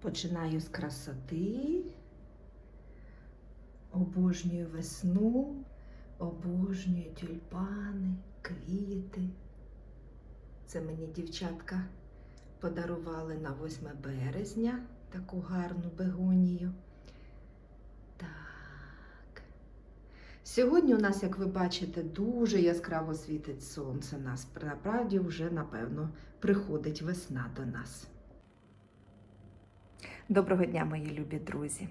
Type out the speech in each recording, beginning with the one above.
Починаю з красоти. Обожнюю весну, обожнюю тюльпани, квіти. Це мені дівчатка подарували на 8 березня таку гарну бегонію. Так. Сьогодні у нас, як ви бачите, дуже яскраво світить сонце. Нас насправді вже, напевно, приходить весна до нас. Доброго дня, мої любі друзі!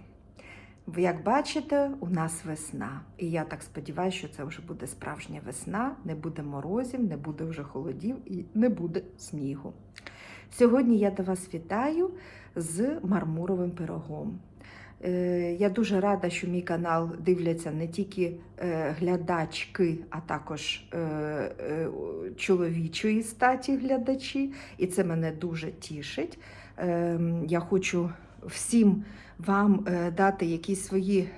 Ви як бачите, у нас весна. І я так сподіваюся, що це вже буде справжня весна, не буде морозів, не буде вже холодів і не буде снігу. Сьогодні я до вас вітаю з мармуровим пирогом. Е, Я дуже рада, що мій канал дивляться не тільки е, глядачки, а також е, чоловічої статі глядачі, і це мене дуже тішить. Е, Я хочу всім вам дати якісь свої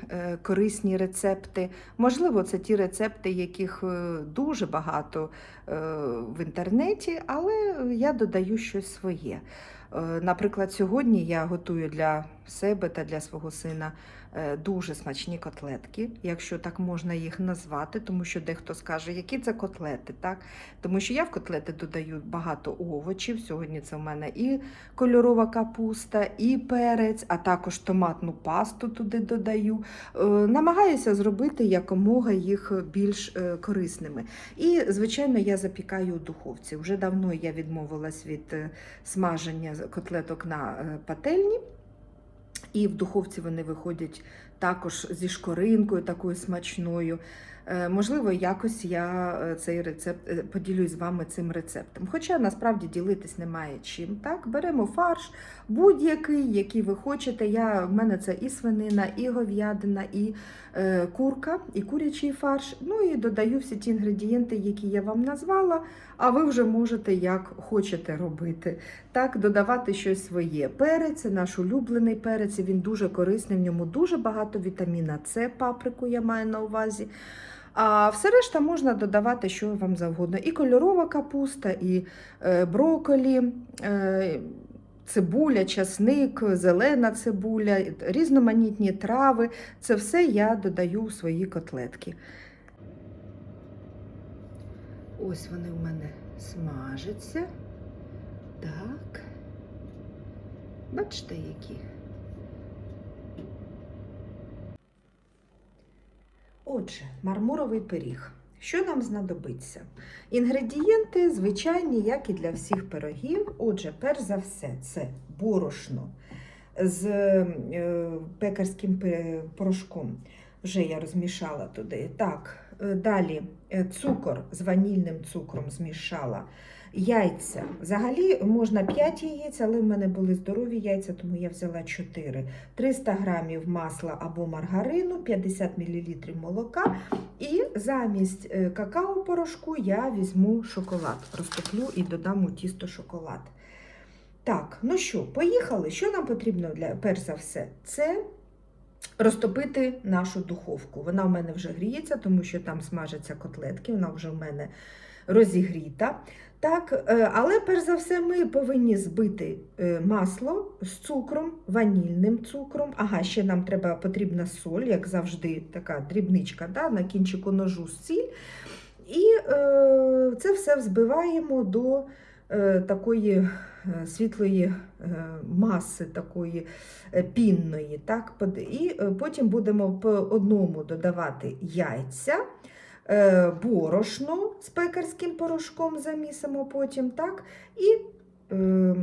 корисні рецепти. Можливо, це ті рецепти, яких дуже багато в інтернеті, але я додаю щось своє. Наприклад, сьогодні я готую для себе та для свого сина е, дуже смачні котлетки, якщо так можна їх назвати, тому що дехто скаже, які це котлети, так? Тому що я в котлети додаю багато овочів. Сьогодні це в мене і кольорова капуста, і перець, а також томатну пасту туди додаю. Е, Намагаюся зробити якомога їх більш е, корисними. І, звичайно, я запікаю у духовці. Вже давно я відмовилась від смаження котлеток на пательні. І в духовці вони виходять також зі шкоринкою такою смачною. Е, Можливо, якось я е, цей рецепт е, поділюсь з вами цим рецептом. Хоча насправді ділитись немає чим. Так, беремо фарш, будь-який, який ви хочете. Я, В мене це і свинина, і говядина, і е, курка, і курячий фарш. Ну і додаю всі ті інгредієнти, які я вам назвала. А ви вже можете як хочете робити. Так, додавати щось своє. Перець, наш улюблений перець, він дуже корисний, в ньому дуже багато вітаміна С, паприку я маю на увазі. А все решта можна додавати, що вам завгодно. І кольорова капуста, і е, броколі, е, цибуля, часник, зелена цибуля, різноманітні трави. Це все я додаю у свої котлетки. Ось вони в мене смажаться. Так. Бачите, які. Отже, мармуровий пиріг. Що нам знадобиться? Інгредієнти звичайні, як і для всіх пирогів. Отже, перш за все, це борошно з е, пекарським порошком. Вже я розмішала туди. Так, е, далі е, цукор з ванільним цукром змішала. Яйця. Взагалі можна 5 яєць, але в мене були здорові яйця, тому я взяла 4. 300 грамів масла або маргарину, 50 мл молока. І замість е, какао-порошку я візьму шоколад. Розтоплю і додам у тісто шоколад. Так, ну що, поїхали. Що нам потрібно для перш за все? Це розтопити нашу духовку. Вона в мене вже гріється, тому що там смажаться котлетки, вона вже в мене розігріта. Так, е, але перш за все ми повинні збити е, масло з цукром, ванільним цукром. Ага, ще нам треба потрібна соль, як завжди, така дрібничка, да, на кінчику ножу сіль. І е, це все взбиваємо до е, такої е, світлої е, маси, такої пінної. Так? І потім будемо по одному додавати яйця, борошно з пекарським порошком замісимо потім, так? і е,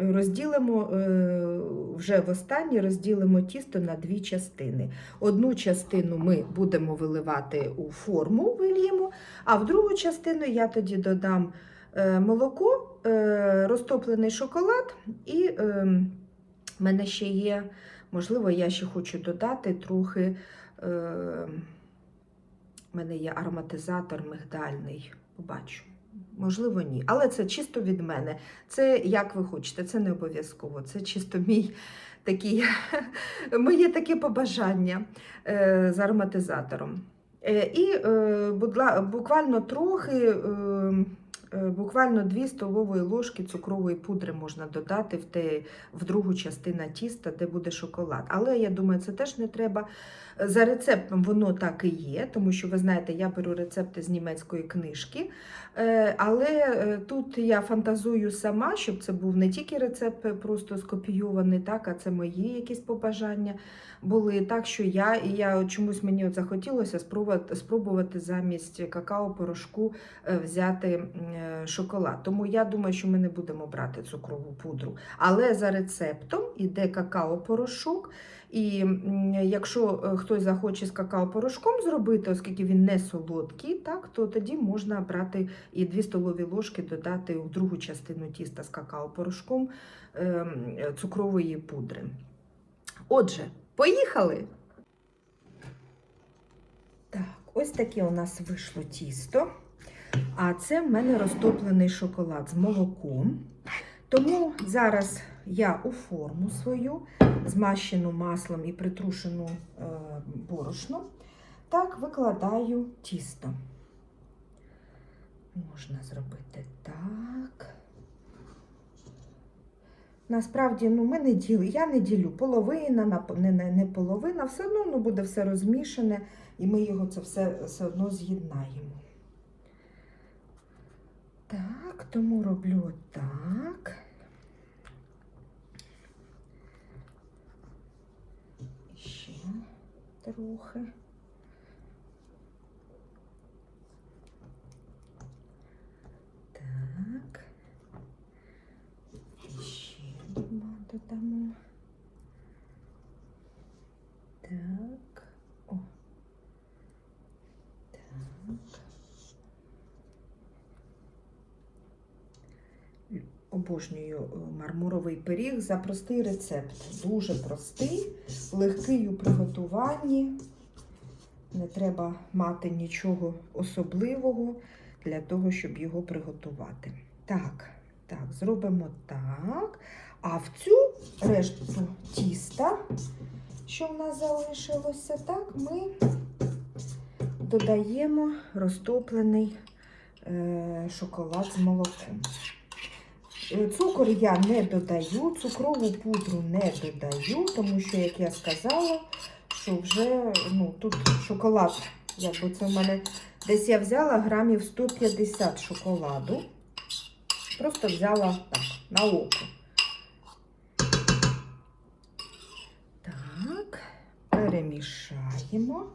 розділимо е, вже в останній розділимо тісто на дві частини. Одну частину ми будемо виливати у форму, вильємо, а в другу частину я тоді додам е, молоко, е, розтоплений шоколад, і е, в мене ще є, можливо, я ще хочу додати трохи. В мене є ароматизатор мигдальний. Побачу. Можливо, ні. Але це чисто від мене. Це як ви хочете, це не обов'язково. Це чисто мій такий, моє таке побажання е, з ароматизатором. Е, і е, буквально трохи Буквально 2 столової ложки цукрової пудри можна додати в, те, в другу частину тіста, де буде шоколад. Але я думаю, це теж не треба. Е, За рецептом воно так і є, тому що ви знаєте, я беру рецепти з німецької книжки. Е, Але е, тут я фантазую сама, щоб це був не тільки рецепт е, просто скопійований, так, а це мої якісь побажання були. Так що я і я чомусь мені от захотілося спробувати, спробувати замість какао-порошку е, взяти е, шоколад. Тому я думаю, що ми не будемо брати цукрову пудру. Але за рецептом іде какао-порошок. І якщо е, хтось захоче з какао-порошком зробити, оскільки він не солодкий, так, то тоді можна брати і 2 столові ложки додати у другу частину тіста з какао-порошком ем, цукрової пудри. Отже, поїхали! Ось таке у нас вийшло тісто. А це в мене розтоплений шоколад з молоком. Тому зараз я у форму свою, змащену маслом і притрушену е, борошном, так викладаю тісто. Можна зробити так. Насправді, ну, ми не діли, я не ділю половина, не, не, не половина, все одно ну, буде все розмішане, і ми його це все, все одно з'єднаємо. Так, тому роблю так. Ще трохи. Так. І ще дома додамо. Так. О. Так. Обожнюю е, мармуровий пиріг за простий рецепт. Дуже простий, легкий у приготуванні. Не треба мати нічого особливого для того, щоб його приготувати. Так, так, зробимо так. А в цю решту тіста, що в нас залишилося, так, ми додаємо розтоплений е, шоколад з молоком. Е, Цукор я не додаю, цукрову пудру не додаю, тому що, як я сказала, що вже ну, тут шоколад, якби це в мене десь я взяла грамів 150 шоколаду. Просто взяла так, на око. Так, перемішаємо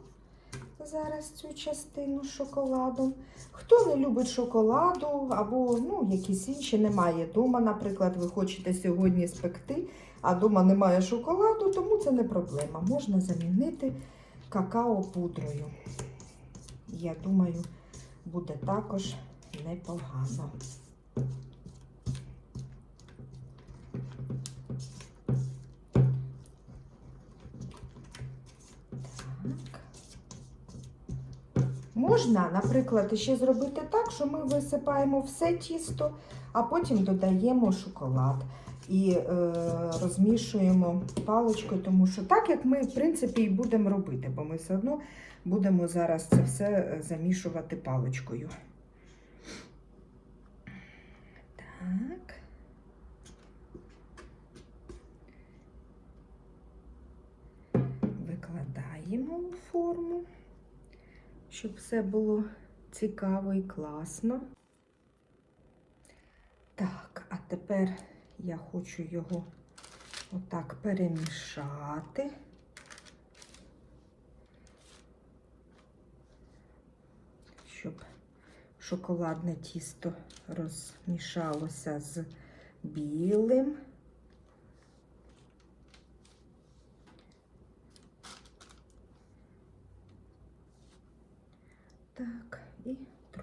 зараз цю частину шоколадом. Хто не любить шоколаду або ну, якісь інші немає вдома, наприклад, ви хочете сьогодні спекти, а вдома немає шоколаду, тому це не проблема. Можна замінити какао-пудрою. Я думаю, буде також непогано. Можна, наприклад, ще зробити так, що ми висипаємо все тісто, а потім додаємо шоколад і е, розмішуємо паличкою, тому що так, як ми, в принципі, і будемо робити, бо ми все одно будемо зараз це все е, замішувати паличкою. Так. Викладаємо у форму щоб все було цікаво і класно. Так, а тепер я хочу його отак перемішати. Щоб шоколадне тісто розмішалося з білим. Так, і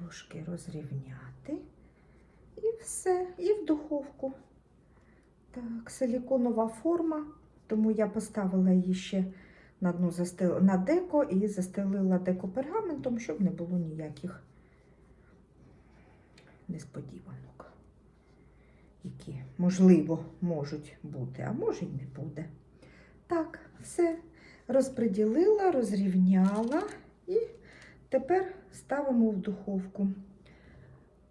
трошки розрівняти. І все, і в духовку. Так, силіконова форма, тому я поставила її ще на дно застил... на деко і застелила деко пергаментом, щоб не було ніяких несподіванок, які, можливо, можуть бути, а може й не буде. Так, все розподілила, розрівняла і Тепер ставимо в духовку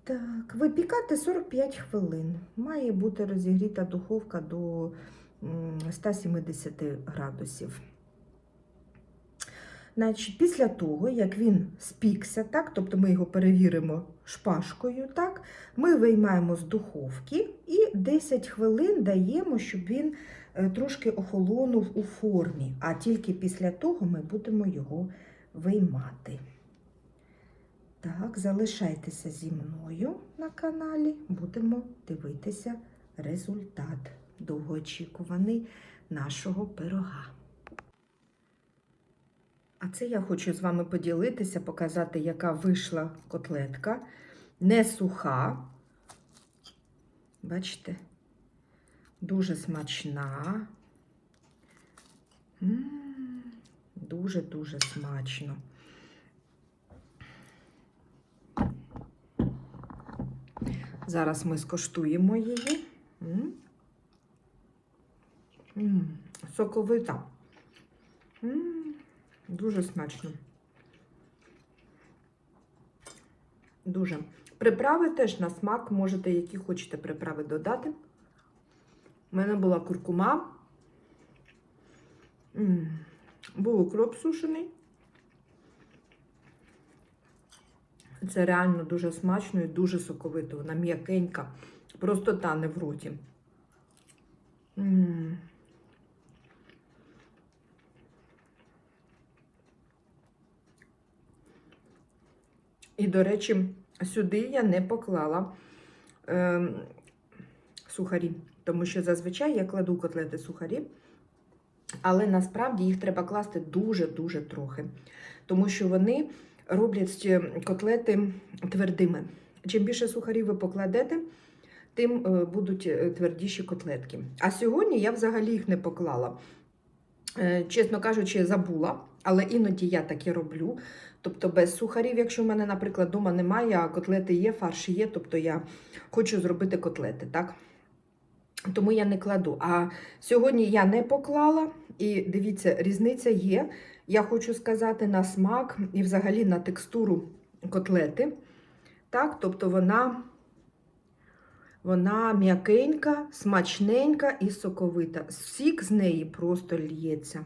Так, випікати 45 хвилин. Має бути розігріта духовка до 170 градусів. Значить, після того, як він спікся, так, тобто ми його перевіримо шпажкою, так, ми виймаємо з духовки і 10 хвилин даємо, щоб він е, трошки охолонув у формі, а тільки після того ми будемо його виймати. Так, залишайтеся зі мною на каналі, будемо дивитися результат довгоочікуваний нашого пирога. А це я хочу з вами поділитися, показати, яка вийшла котлетка. Не суха. Бачите? Дуже смачна. Дуже-дуже смачно. Зараз ми скоштуємо її. Соковита. Дуже смачно. Дуже. Приправи теж на смак, можете, які хочете приправи додати. У мене була куркума. Був укроп сушений. Це реально дуже смачно і дуже соковито. Вона м'якенька, просто тане в роті. М. І, до речі, сюди я не поклала е, сухарі, тому що зазвичай я кладу котлети сухарі, але насправді їх треба класти дуже-дуже трохи, тому що вони роблять котлети твердими. Чим більше сухарів ви покладете, тим е, будуть е, твердіші котлетки. А сьогодні я взагалі їх не поклала. Е, Чесно кажучи, забула, але іноді я таке роблю. Тобто без сухарів, якщо в мене, наприклад, вдома немає, а котлети є, фарш є, тобто я хочу зробити котлети, так? Тому я не кладу. А сьогодні я не поклала, і дивіться, різниця є. Я хочу сказати на смак і взагалі на текстуру котлети. Так, тобто вона, вона м'якенька, смачненька і соковита. Сік з неї просто лється.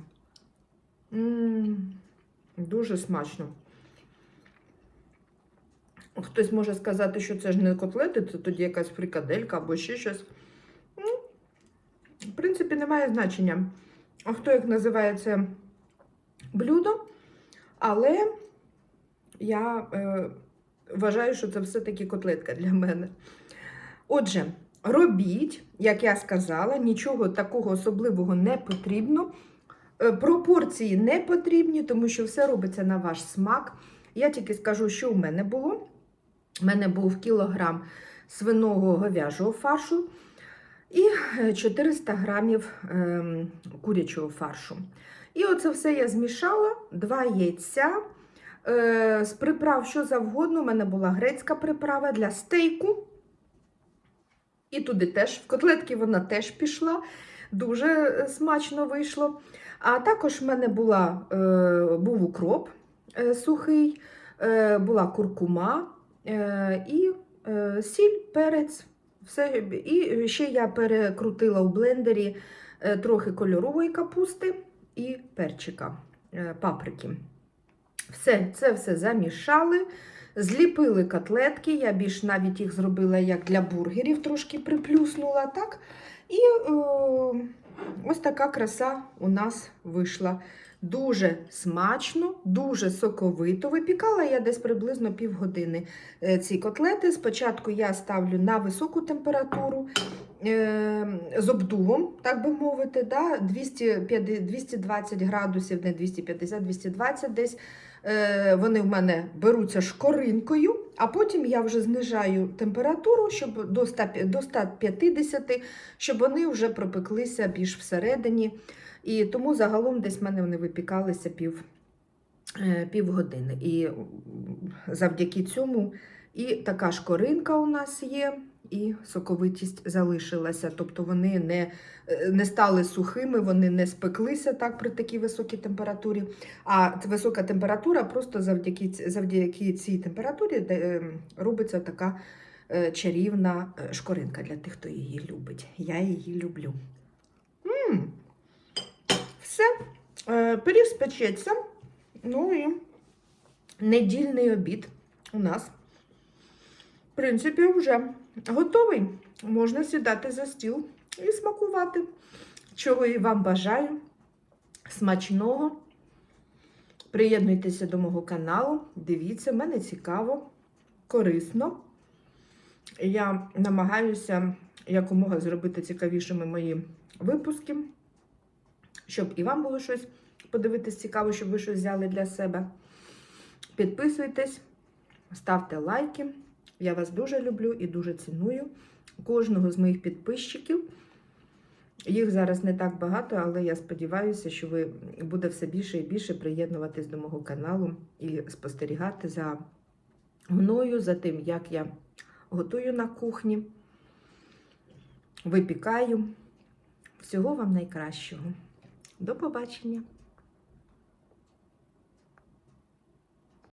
Дуже смачно. Хтось може сказати, що це ж не котлети, це тоді якась фрикаделька або ще щось. Ну, в принципі, немає значення. А хто як називає це блюдо, але я е, вважаю, що це все-таки котлетка для мене. Отже, робіть, як я сказала, нічого такого особливого не потрібно. Е, Пропорції не потрібні, тому що все робиться на ваш смак. Я тільки скажу, що в мене було. У мене був кілограм свиного говяжого фаршу і е, 400 грамів ем, курячого фаршу. І оце все я змішала, два яйця. Е, з приправ, що завгодно, у мене була грецька приправа для стейку. І туди теж, в котлетки вона теж пішла, дуже е, смачно вийшло. А також в мене була, е, був укроп сухий, була куркума і сіль, перець. Все. І ще я перекрутила у блендері трохи кольорової капусти і перчика, е, паприки. Все, це все замішали, зліпили котлетки. Я більш навіть їх зробила як для бургерів, трошки приплюснула, так? І е, ось така краса у нас вийшла. Дуже смачно, дуже соковито. Випікала я десь приблизно півгодини е, ці котлети. Спочатку я ставлю на високу температуру з обдувом, так би мовити, да? 250 220 градусів, не 250, 220 десь. Е, Вони в мене беруться шкоринкою, а потім я вже знижаю температуру щоб до 100 до 150, щоб вони вже пропеклися більш всередині. І тому загалом десь в мене вони випікалися пів, е, півгодини. І завдяки цьому і така шкоринка у нас є, і соковитість залишилася. Тобто вони не, е, не стали сухими, вони не спеклися так при такій високій температурі. А висока температура просто завдяки, завдяки цій температурі де, е, робиться така е, чарівна е, шкоринка для тих, хто її любить. Я її люблю. м Все. Е, Пиріг спечеться. Ну і недільний обід у нас, в принципі, вже готовий. Можна сідати за стіл і смакувати. Чого і вам бажаю. Смачного. Приєднуйтеся до мого каналу, дивіться, мене цікаво, корисно. Я намагаюся якомога зробити цікавішими мої випуски, щоб і вам було щось подивитись цікаво, щоб ви щось взяли для себе. Підписуйтесь, ставте лайки. Я вас дуже люблю і дуже ціную. Кожного з моїх підписчиків. Їх зараз не так багато, але я сподіваюся, що ви буде все більше і більше приєднуватись до мого каналу і спостерігати за мною, за тим, як я готую на кухні, випікаю. Всього вам найкращого. До побачення!